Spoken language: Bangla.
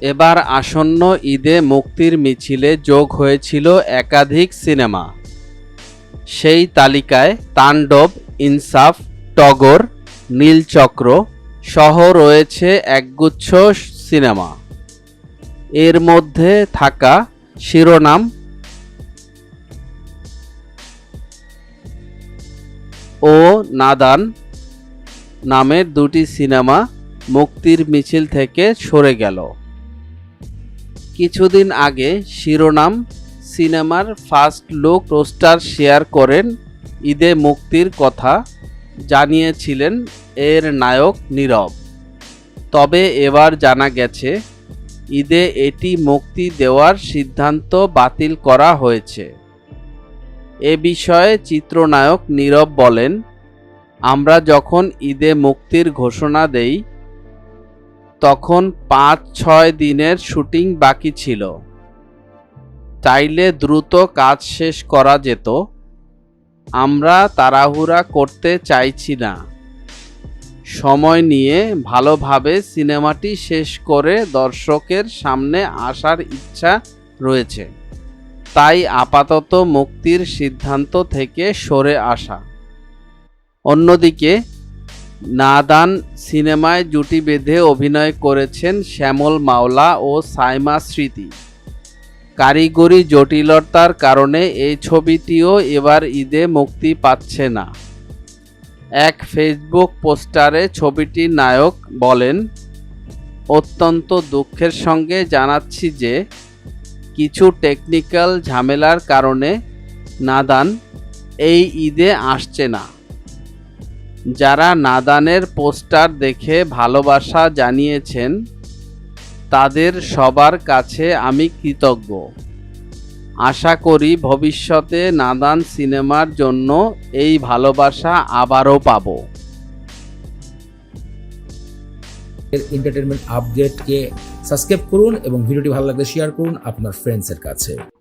এবার আসন্ন ঈদে মুক্তির মিছিলে যোগ হয়েছিল একাধিক সিনেমা। সেই তালিকায় তাণ্ডব, ইনসাফ, টগর, নীলচক্র সহ রয়েছে একগুচ্ছ সিনেমা। এর মধ্যে থাকা শিরোনাম ও নাদান নামের দুটি সিনেমা মুক্তির মিছিল থেকে সরে গেল। কিছুদিন আগে শিরোনাম সিনেমার ফার্স্ট লুক পোস্টার শেয়ার করেন ঈদে মুক্তির কথা জানিয়েছিলেন এর নায়ক নীরব। তবে এবার জানা গেছে, ঈদে এটি মুক্তি দেওয়ার সিদ্ধান্ত বাতিল করা হয়েছে। এ বিষয়ে চিত্রনায়ক নীরব বলেন, আমরা যখন ঈদে মুক্তির ঘোষণা দেই তখন পাঁচ, ছয় দিনের শুটিং বাকি ছিল। চাইলে দ্রুত কাজ শেষ করা যেত। আমরা তাড়াহুড়া করতে চাইছি না। সময় নিয়ে ভালোভাবে সিনেমাটি শেষ করে দর্শকের সামনে আসার ইচ্ছা রয়েছে। তাই আপাতত মুক্তির সিদ্ধান্ত থেকে সরে আসা। অন্যদিকে নাদান সিনেমায় জুটি বেঁধে অভিনয় করেছেন শ্যামল মাওলা ও সাইমা স্মৃতি। কারিগরি জটিলতার কারণে এই ছবিটিও এবার ঈদে মুক্তি পাচ্ছে না। এক ফেসবুক পোস্টারে ছবিটির নায়ক বলেন, অত্যন্ত দুঃখের সঙ্গে জানাচ্ছি যে, কিছু টেকনিক্যাল ঝামেলার কারণে নাদান এই ঈদে আসছে না। যারা নাদানের পোস্টার দেখে ভালোবাসা জানিয়েছেন, তাদের সবার কাছে আমি কৃতজ্ঞ। আশা করি ভবিষ্যতে নাদান সিনেমার জন্য এই ভালোবাসা আবারও পাব। এন্টারটেনমেন্ট আপডেটকে সাবস্ক্রাইব করুন এবং ভিডিওটি ভালো লাগলে শেয়ার করুন আপনার ফ্রেন্ডসের কাছে।